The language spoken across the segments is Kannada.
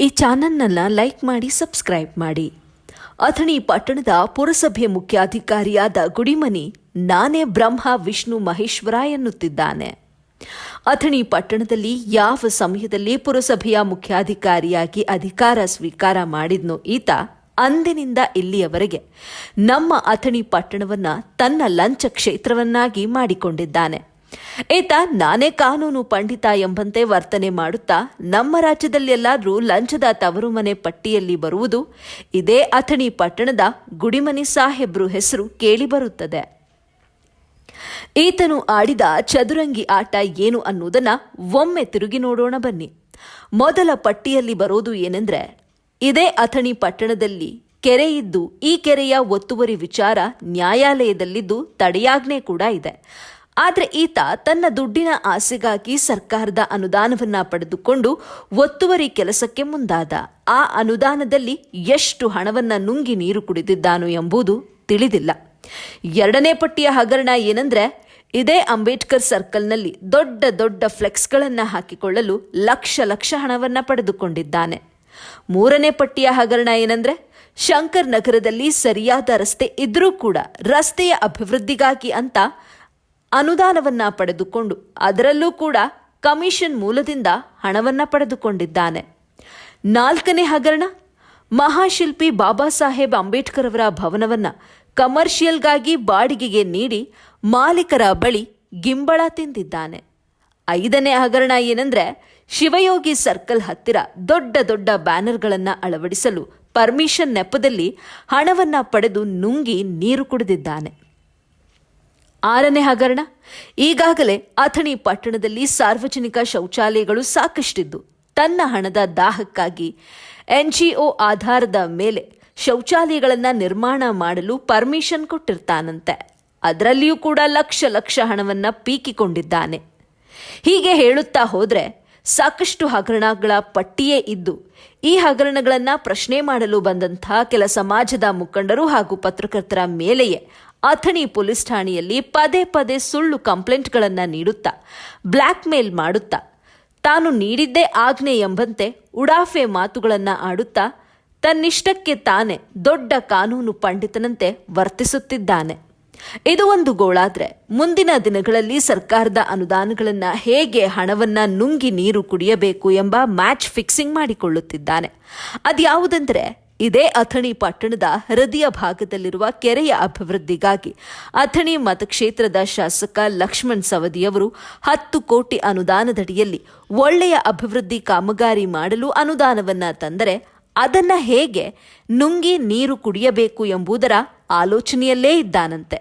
ಈ ಚಾನಲ್ನ ಲೈಕ್ ಮಾಡಿ, ಸಬ್ಸ್ಕ್ರೈಬ್ ಮಾಡಿ. ಅಥಣಿ ಪಟ್ಟಣದ ಪುರಸಭೆ ಮುಖ್ಯಾಧಿಕಾರಿಯಾದ ಗುಡಿಮನಿ, ನಾನೇ ಬ್ರಹ್ಮ, ವಿಷ್ಣು, ಮಹೇಶ್ವರ ಎನ್ನುತ್ತಿದ್ದಾನೆ. ಅಥಣಿ ಪಟ್ಟಣದಲ್ಲಿ ಯಾವ ಸಮಯದಲ್ಲಿ ಪುರಸಭೆಯ ಮುಖ್ಯಾಧಿಕಾರಿಯಾಗಿ ಅಧಿಕಾರ ಸ್ವೀಕಾರ ಮಾಡಿದ್ನೋ ಈತ, ಅಂದಿನಿಂದ ಇಲ್ಲಿಯವರೆಗೆ ನಮ್ಮ ಅಥಣಿ ಪಟ್ಟಣವನ್ನ ತನ್ನ ಲಂಚ ಕ್ಷೇತ್ರವನ್ನಾಗಿ ಮಾಡಿಕೊಂಡಿದ್ದಾನೆ. ಈತ ನಾನೇ ಕಾನೂನು ಪಂಡಿತ ಎಂಬಂತೆ ವರ್ತನೆ ಮಾಡುತ್ತಾ ನಮ್ಮ ರಾಜ್ಯದಲ್ಲೆಲ್ಲಾದರೂ ಲಂಚದ ತವರು ಮನೆ ಪಟ್ಟಿಯಲ್ಲಿ ಬರುವುದು ಇದೇ ಅಥಣಿ ಪಟ್ಟಣದ ಗುಡಿಮನಿ ಸಾಹೇಬ್ರು ಹೆಸರು ಕೇಳಿಬರುತ್ತದೆ ಈತನು ಆಡಿದ ಚದುರಂಗಿ ಆಟ ಏನು ಅನ್ನುವುದನ್ನ ಒಮ್ಮೆ ತಿರುಗಿ ನೋಡೋಣ ಬನ್ನಿ. ಮೊದಲ ಪಟ್ಟಿಯಲ್ಲಿ ಬರೋದು ಏನೆಂದ್ರೆ ಇದೇ ಅಥಣಿ ಪಟ್ಟಣದಲ್ಲಿ ಕೆರೆ ಇದ್ದು ಈ ಕೆರೆಯ ಒತ್ತುವರಿ ವಿಚಾರ ನ್ಯಾಯಾಲಯದಲ್ಲಿದ್ದು ತಡೆಯಾಜ್ಞೆ ಕೂಡ ಇದೆ. ಆದರೆ ಈತ ತನ್ನ ದುಡ್ಡಿನ ಆಸೆಗಾಗಿ ಸರ್ಕಾರದ ಅನುದಾನವನ್ನ ಪಡೆದುಕೊಂಡು ಒತ್ತುವರಿ ಕೆಲಸಕ್ಕೆ ಮುಂದಾದ. ಆ ಅನುದಾನದಲ್ಲಿ ಎಷ್ಟು ಹಣವನ್ನ ನುಂಗಿ ನೀರು ಕುಡಿದಿದ್ದಾನು ಎಂಬುದು ತಿಳಿದಿಲ್ಲ. ಎರಡನೇ ಪಟ್ಟಿಯ ಹಗರಣ ಏನಂದ್ರೆ, ಇದೇ ಅಂಬೇಡ್ಕರ್ ಸರ್ಕಲ್ನಲ್ಲಿ ದೊಡ್ಡ ದೊಡ್ಡ ಫ್ಲೆಕ್ಸ್ಗಳನ್ನ ಹಾಕಿಕೊಳ್ಳಲು ಲಕ್ಷ ಲಕ್ಷ ಹಣವನ್ನ ಪಡೆದುಕೊಂಡಿದ್ದಾನೆ. ಮೂರನೇ ಪಟ್ಟಿಯ ಹಗರಣ ಏನಂದ್ರೆ, ಶಂಕರ್ ನಗರದಲ್ಲಿ ಸರಿಯಾದ ರಸ್ತೆ ಇದ್ರೂ ಕೂಡ ರಸ್ತೆಯ ಅಭಿವೃದ್ಧಿಗಾಗಿ ಅಂತ ಅನುದಾನವನ್ನ ಪಡೆದುಕೊಂಡು ಅದರಲ್ಲೂ ಕೂಡ ಕಮಿಷನ್ ಮೂಲದಿಂದ ಹಣವನ್ನ ಪಡೆದುಕೊಂಡಿದ್ದಾನೆ. ನಾಲ್ಕನೇ ಹಗರಣ, ಮಹಾಶಿಲ್ಪಿ ಬಾಬಾ ಸಾಹೇಬ್ ಅಂಬೇಡ್ಕರ್ ಅವರ ಭವನವನ್ನ ಕಮರ್ಷಿಯಲ್ಗಾಗಿ ಬಾಡಿಗೆಗೆ ನೀಡಿ ಮಾಲೀಕರ ಬಳಿ ಗಿಂಬಳ ತಿಂದಿದ್ದಾನೆ. ಐದನೇ ಹಗರಣ ಏನಂದ್ರೆ ಶಿವಯೋಗಿ ಸರ್ಕಲ್ ಹತ್ತಿರ ದೊಡ್ಡ ದೊಡ್ಡ ಬ್ಯಾನರ್ಗಳನ್ನ ಅಳವಡಿಸಲು ಪರ್ಮಿಷನ್ ನೆಪದಲ್ಲಿ ಹಣವನ್ನ ಪಡೆದು ನುಂಗಿ ನೀರು ಕುಡಿದಿದ್ದಾನೆ. ಆರನೇ ಹಗರಣ. ಈಗಾಗಲೇ ಅಥಣಿ ಪಟ್ಟಣದಲ್ಲಿ ಸಾರ್ವಜನಿಕ ಶೌಚಾಲಯಗಳು ಸಾಕಷ್ಟಿದ್ದು. ತನ್ನ ಹಣದ ದಾಹಕ್ಕಾಗಿ ಎನ್ಜಿಒ ಆಧಾರದ ಮೇಲೆ ಶೌಚಾಲಯಗಳನ್ನು ನಿರ್ಮಾಣ ಮಾಡಲು ಪರ್ಮಿಷನ್ ಕೊಟ್ಟಿರ್ತಾನಂತೆ. ಅದರಲ್ಲಿಯೂ ಕೂಡ ಲಕ್ಷ ಲಕ್ಷ ಹಣವನ್ನು ಪೀಕಿಕೊಂಡಿದ್ದಾನೆ. ಹೀಗೆ ಹೇಳುತ್ತಾ ಹೋದರೆ ಸಾಕಷ್ಟು ಹಗರಣಗಳ ಪಟ್ಟಿಯೇ ಇದ್ದು, ಈ ಹಗರಣಗಳನ್ನು ಪ್ರಶ್ನೆ ಮಾಡಲು ಬಂದಂತಹ ಕೆಲ ಸಮಾಜದ ಮುಖಂಡರು ಹಾಗೂ ಪತ್ರಕರ್ತರ ಮೇಲೆಯೇ ಅಥಣಿ ಪೊಲೀಸ್ ಠಾಣೆಯಲ್ಲಿ ಪದೇ ಪದೇ ಸುಳ್ಳು ಕಂಪ್ಲೇಂಟ್ಗಳನ್ನು ನೀಡುತ್ತಾ ಬ್ಲ್ಯಾಕ್ ಮೇಲ್ ಮಾಡುತ್ತಾ, ತಾನು ನೀಡಿದ್ದೇ ಆಜ್ಞೆ ಎಂಬಂತೆ ಉಡಾಫೆ ಮಾತುಗಳನ್ನು ಆಡುತ್ತಾ, ತನ್ನಿಷ್ಟಕ್ಕೆ ತಾನೇ ದೊಡ್ಡ ಕಾನೂನು ಪಂಡಿತನಂತೆ ವರ್ತಿಸುತ್ತಿದ್ದಾನೆ. ಇದು ಒಂದು ಗೋಳಾದ್ರೆ, ಮುಂದಿನ ದಿನಗಳಲ್ಲಿ ಸರ್ಕಾರದ ಅನುದಾನಗಳನ್ನು ಹೇಗೆ ಹಣವನ್ನ ನುಂಗಿ ನೀರು ಕುಡಿಯಬೇಕು ಎಂಬ ಮ್ಯಾಚ್ ಫಿಕ್ಸಿಂಗ್ ಮಾಡಿಕೊಳ್ಳುತ್ತಿದ್ದಾನೆ. ಅದ್ಯಾವುದೆಂದರೆ ಇದೇ ಅಥಣಿ ಪಟ್ಟಣದ ಹೃದಯ ಭಾಗದಲ್ಲಿರುವ ಕೆರೆಯ ಅಭಿವೃದ್ಧಿಗಾಗಿ ಅಥಣಿ ಮತಕ್ಷೇತ್ರದ ಶಾಸಕ ಲಕ್ಷ್ಮಣ್ ಸವದಿಯವರು ಹತ್ತು ಕೋಟಿ ಅನುದಾನದಡಿಯಲ್ಲಿ ಒಳ್ಳೆಯ ಅಭಿವೃದ್ಧಿ ಕಾಮಗಾರಿ ಮಾಡಲು ಅನುದಾನವನ್ನ ತಂದರೆ ಅದನ್ನ ಹೇಗೆ ನುಂಗಿ ನೀರು ಕುಡಿಯಬೇಕು ಎಂಬುದರ ಆಲೋಚನೆಯಲ್ಲೇ ಇದ್ದಾನಂತೆ.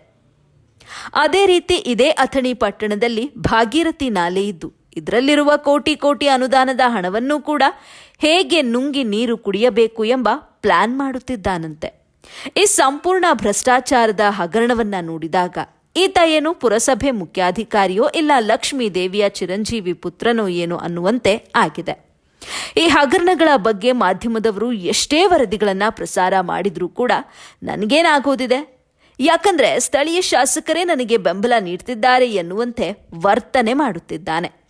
ಅದೇ ರೀತಿ ಇದೇ ಅಥಣಿ ಪಟ್ಟಣದಲ್ಲಿ ಭಾಗೀರಥಿ ನಾಲೆ ಇದ್ದು ಇದರಲ್ಲಿರುವ ಕೋಟಿ ಕೋಟಿ ಅನುದಾನದ ಹಣವನ್ನು ಕೂಡ ಹೇಗೆ ನುಂಗಿ ನೀರು ಕುಡಿಯಬೇಕು ಎಂಬ ಪ್ಲಾನ್ ಮಾಡುತ್ತಿದ್ದಾನಂತೆ. ಈ ಸಂಪೂರ್ಣ ಭ್ರಷ್ಟಾಚಾರದ ಹಗರಣವನ್ನ ನೋಡಿದಾಗ ಈತ ಏನು ಪುರಸಭೆ ಮುಖ್ಯಾಧಿಕಾರಿಯೋ ಇಲ್ಲ ಲಕ್ಷ್ಮೀ ದೇವಿಯ ಚಿರಂಜೀವಿ ಪುತ್ರನೋ ಏನೋ ಅನ್ನುವಂತೆ ಆಗಿದೆ. ಈ ಹಗರಣಗಳ ಬಗ್ಗೆ ಮಾಧ್ಯಮದವರು ಎಷ್ಟೇ ವರದಿಗಳನ್ನ ಪ್ರಸಾರ ಮಾಡಿದ್ರೂ ಕೂಡ ನನಗೇನಾಗೋದಿದೆ? ಯಾಕಂದ್ರೆ ಸ್ಥಳೀಯ ಶಾಸಕರೇ ನನಗೆ ಬೆಂಬಲ ನೀಡ್ತಿದ್ದಾರೆ ಎನ್ನುವಂತೆ ವರ್ತನೆ ಮಾಡುತ್ತಿದ್ದಾನೆ.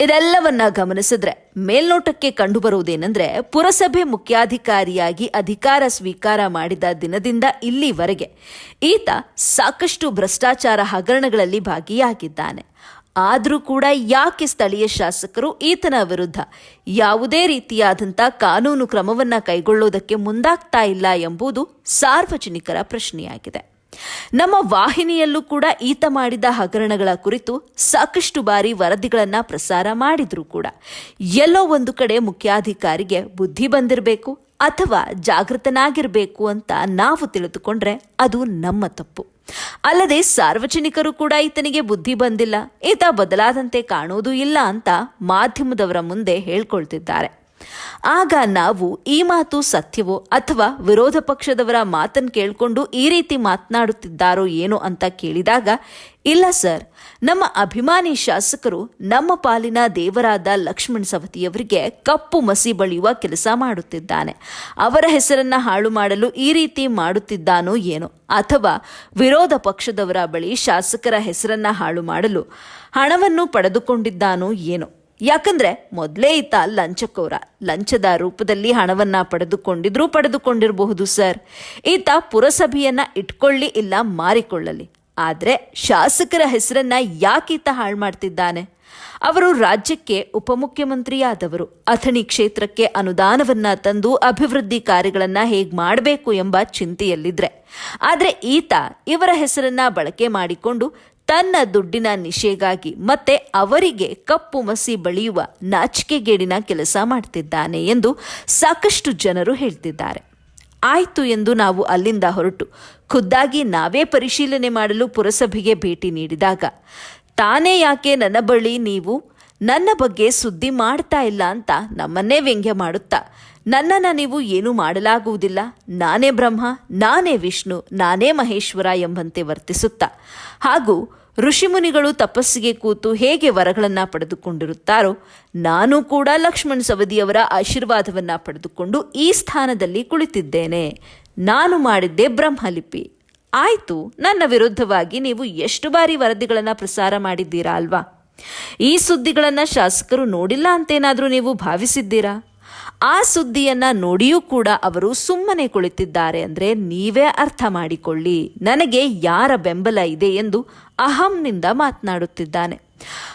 ಇದೆಲ್ಲವನ್ನ ಗಮನಿಸಿದ್ರೆ ಮೇಲ್ನೋಟಕ್ಕೆ ಕಂಡುಬರುವುದೇನೆಂದ್ರೆ ಪುರಸಭೆ ಮುಖ್ಯಾಧಿಕಾರಿಯಾಗಿ ಅಧಿಕಾರ ಸ್ವೀಕಾರ ಮಾಡಿದ ದಿನದಿಂದ ಇಲ್ಲಿವರೆಗೆ ಈತ ಸಾಕಷ್ಟು ಭ್ರಷ್ಟಾಚಾರ ಹಗರಣಗಳಲ್ಲಿ ಭಾಗಿಯಾಗಿದ್ದಾನೆ. ಆದರೂ ಕೂಡ ಯಾಕೆ ಸ್ಥಳೀಯ ಶಾಸಕರು ಈತನ ವಿರುದ್ಧ ಯಾವುದೇ ರೀತಿಯಾದಂಥ ಕಾನೂನು ಕ್ರಮವನ್ನ ಕೈಗೊಳ್ಳೋದಕ್ಕೆ ಮುಂದಾಗ್ತಾ ಇಲ್ಲ ಎಂಬುದು ಸಾರ್ವಜನಿಕರ ಪ್ರಶ್ನೆಯಾಗಿದೆ. ನಮ್ಮ ವಾಹಿನಿಯಲ್ಲೂ ಕೂಡ ಈತ ಮಾಡಿದ ಹಗರಣಗಳ ಕುರಿತು ಸಾಕಷ್ಟು ಬಾರಿ ವರದಿಗಳನ್ನು ಪ್ರಸಾರ ಮಾಡಿದ್ರು ಕೂಡ ಎಲ್ಲೋ ಒಂದು ಕಡೆ ಮುಖ್ಯಾಧಿಕಾರಿಗೆ ಬುದ್ಧಿ ಬಂದಿರಬೇಕು ಅಥವಾ ಜಾಗೃತನಾಗಿರಬೇಕು ಅಂತ ನಾವು ತಿಳಿದುಕೊಂಡ್ರೆ ಅದು ನಮ್ಮ ತಪ್ಪು. ಅಲ್ಲದೆ ಸಾರ್ವಜನಿಕರು ಕೂಡ ಈತನಿಗೆ ಬುದ್ಧಿ ಬಂದಿಲ್ಲ. ಈತ ಬದಲಾದಂತೆ ಕಾಣುವುದೂ ಇಲ್ಲ ಅಂತ ಮಾಧ್ಯಮದವರ ಮುಂದೆ ಹೇಳ್ಕೊಳ್ತಿದ್ದಾರೆ. ಆಗ ನಾವು ಈ ಮಾತು ಸತ್ಯವೋ ಅಥವಾ ವಿರೋಧ ಪಕ್ಷದವರ ಮಾತನ್ನು ಕೇಳಿಕೊಂಡು ಈ ರೀತಿ ಮಾತನಾಡುತ್ತಿದ್ದಾರೋ ಏನೋ ಅಂತ ಕೇಳಿದಾಗ, ಇಲ್ಲ ಸರ್, ನಮ್ಮ ಅಭಿಮಾನಿ ಶಾಸಕರು ನಮ್ಮ ಪಾಲಿನ ದೇವರಾದ ಲಕ್ಷ್ಮಣ್ ಸವತಿಯವರಿಗೆ ಕಪ್ಪು ಮಸಿ ಬಳಿಯುವ ಕೆಲಸ ಮಾಡುತ್ತಿದ್ದಾನೆ. ಅವರ ಹೆಸರನ್ನ ಹಾಳು ಮಾಡಲು ಈ ರೀತಿ ಮಾಡುತ್ತಿದ್ದಾನೋ ಏನೋ, ಅಥವಾ ವಿರೋಧ ಪಕ್ಷದವರ ಬಳಿ ಶಾಸಕರ ಹೆಸರನ್ನ ಹಾಳು ಮಾಡಲು ಹಣವನ್ನು ಪಡೆದುಕೊಂಡಿದ್ದಾನೋ ಏನೋ. ಯಾಕಂದ್ರೆ ಮೊದಲೇ ಈತ ಲಂಚಕೋರ ಲಂಚದ ರೂಪದಲ್ಲಿ ಹಣವನ್ನ ಪಡೆದುಕೊಂಡಿದ್ರೂ ಪಡೆದುಕೊಂಡಿರಬಹುದು, ಸರ್. ಈತ ಪುರಸಭೆಯನ್ನ ಇಟ್ಕೊಳ್ಳಿ ಇಲ್ಲ ಮಾರಿಕೊಳ್ಳಲಿ. ಆದ್ರೆ ಶಾಸಕರ ಹೆಸರನ್ನ ಯಾಕೀತ ಹಾಳು ಮಾಡ್ತಿದ್ದಾನೆ? ಅವರು ರಾಜ್ಯಕ್ಕೆ ಉಪಮುಖ್ಯಮಂತ್ರಿಯಾದವರು. ಅಥಣಿ ಕ್ಷೇತ್ರಕ್ಕೆ ಅನುದಾನವನ್ನ ತಂದು ಅಭಿವೃದ್ಧಿ ಕಾರ್ಯಗಳನ್ನ ಹೇಗ್ ಮಾಡಬೇಕು ಎಂಬ ಚಿಂತೆಯಲ್ಲಿದ್ರೆ. ಆದ್ರೆ ಈತ ಇವರ ಹೆಸರನ್ನ ಬಳಕೆ ಮಾಡಿಕೊಂಡು ತನ್ನ ದುಡ್ಡಿನ ನಿಷೆಗಾಗಿ ಮತ್ತೆ ಅವರಿಗೆ ಕಪ್ಪು ಮಸಿ ಬಳಿಯುವ ನಾಚಿಕೆಗೇಡಿನ ಕೆಲಸ ಮಾಡ್ತಿದ್ದಾನೆ ಎಂದು ಸಾಕಷ್ಟು ಜನರು ಹೇಳ್ತಿದ್ದಾರೆ. ಆಯಿತು ಎಂದು ನಾವು ಅಲ್ಲಿಂದ ಹೊರಟು. ಖುದ್ದಾಗಿ ನಾವೇ ಪರಿಶೀಲನೆ ಮಾಡಲು ಪುರಸಭೆಗೆ ಭೇಟಿ ನೀಡಿದಾಗ, ತಾನೇ ಯಾಕೆ ನನ್ನ ಬಳಿ ನೀವು? ನನ್ನ ಬಗ್ಗೆ ಸುದ್ದಿ ಮಾಡ್ತಾ ಇಲ್ಲ ಅಂತ ನಮ್ಮನ್ನೇ ವ್ಯಂಗ್ಯ ಮಾಡುತ್ತಾ? ನನ್ನನ್ನು ನೀವು ಏನೂ ಮಾಡಲಾಗುವುದಿಲ್ಲ. ನಾನೇ ಬ್ರಹ್ಮ, ನಾನೇ ವಿಷ್ಣು, ನಾನೇ ಮಹೇಶ್ವರ ಎಂಬಂತೆ ವರ್ತಿಸುತ್ತಾ? ಹಾಗೂ ಋಷಿಮುನಿಗಳು ತಪಸ್ಸಿಗೆ ಕೂತು ಹೇಗೆ ವರಗಳನ್ನು ಪಡೆದುಕೊಂಡಿರುತ್ತಾರೋ, ನಾನು ಕೂಡ ಲಕ್ಷ್ಮಣ್ ಸವದಿಯವರ ಆಶೀರ್ವಾದವನ್ನು ಪಡೆದುಕೊಂಡು ಈ ಸ್ಥಾನದಲ್ಲಿ ಕುಳಿತಿದ್ದೇನೆ. ನಾನು ಮಾಡಿದ್ದೆ ಬ್ರಹ್ಮಲಿಪಿ. ಆಯಿತು, ನನ್ನ ವಿರುದ್ಧವಾಗಿ ನೀವು ಎಷ್ಟು ಬಾರಿ ವರದಿಗಳನ್ನು ಪ್ರಸಾರ ಮಾಡಿದ್ದೀರಾ ಅಲ್ವಾ? ಈ ಸುದ್ದಿಗಳನ್ನು ಶಾಸಕರು ನೋಡಿಲ್ಲ ಅಂತೇನಾದರೂ ನೀವು ಭಾವಿಸಿದ್ದೀರಾ? ಆ ಸುದ್ದಿಯನ್ನ ನೋಡಿಯೂ ಕೂಡ ಅವರು ಸುಮ್ಮನೆ ಕುಳಿತಿದ್ದಾರೆ ಅಂದ್ರೆ ನೀವೇ ಅರ್ಥ ಮಾಡಿಕೊಳ್ಳಿ. ನನಗೆ ಯಾರ ಬೆಂಬಲ ಇದೆ ಎಂದು ಅಹಂನಿಂದ ಮಾತನಾಡುತ್ತಿದ್ದಾನೆ.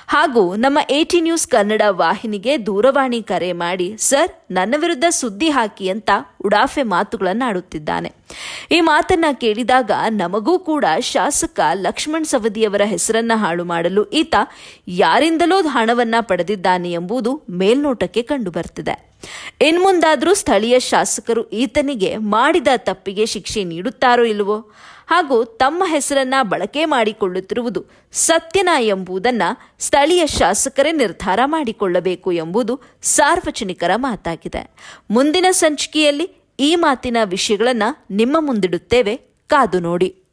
ಹಾಗೂ ನಮ್ಮ ಟಿ ನ್ಯೂಸ್ ಕನ್ನಡ ವಾಹಿನಿಗೆ ದೂರವಾಣಿ ಕರೆ ಮಾಡಿ, ಸರ್, ನನ್ನ ವಿರುದ್ಧ ಸುದ್ದಿ ಹಾಕಿ ಅಂತ ಉಡಾಫೆ ಮಾತುಗಳನ್ನಾಡುತ್ತಿದ್ದಾನೆ. ಈ ಮಾತನ್ನ ಕೇಳಿದಾಗ ನಮಗೂ ಕೂಡ ಶಾಸಕ ಲಕ್ಷ್ಮಣ್ ಸವದಿಯವರ ಹೆಸರನ್ನ ಹಾಳು ಮಾಡಲು ಈತ ಯಾರಿಂದಲೋ ಹಣವನ್ನ ಪಡೆದಿದ್ದಾನೆ ಎಂಬುದು ಮೇಲ್ನೋಟಕ್ಕೆ ಕಂಡುಬರ್ತಿದೆ. ಇನ್ಮುಂದಾದ್ರೂ ಸ್ಥಳೀಯ ಶಾಸಕರು ಈತನಿಗೆ ಮಾಡಿದ ತಪ್ಪಿಗೆ ಶಿಕ್ಷೆ ನೀಡುತ್ತಾರೋ ಇಲ್ಲವೋ? ಹಾಗೂ ತಮ್ಮ ಹೆಸರನ್ನ ಬಳಕೆ ಮಾಡಿಕೊಳ್ಳುತ್ತಿರುವುದು ಸತ್ಯನ ಎಂಬುದನ್ನ ಸ್ಥಳೀಯ ಶಾಸಕರೇ ನಿರ್ಧಾರ ಮಾಡಿಕೊಳ್ಳಬೇಕು ಎಂಬುದು ಸಾರ್ವಜನಿಕರ ಮಾತಾಗಿದೆ. ಮುಂದಿನ ಸಂಚಿಕೆಯಲ್ಲಿ ಈ ಮಾತಿನ ವಿಷಯಗಳನ್ನು ನಿಮ್ಮ ಮುಂದಿಡುತ್ತೇವೆ. ಕಾದು ನೋಡಿ.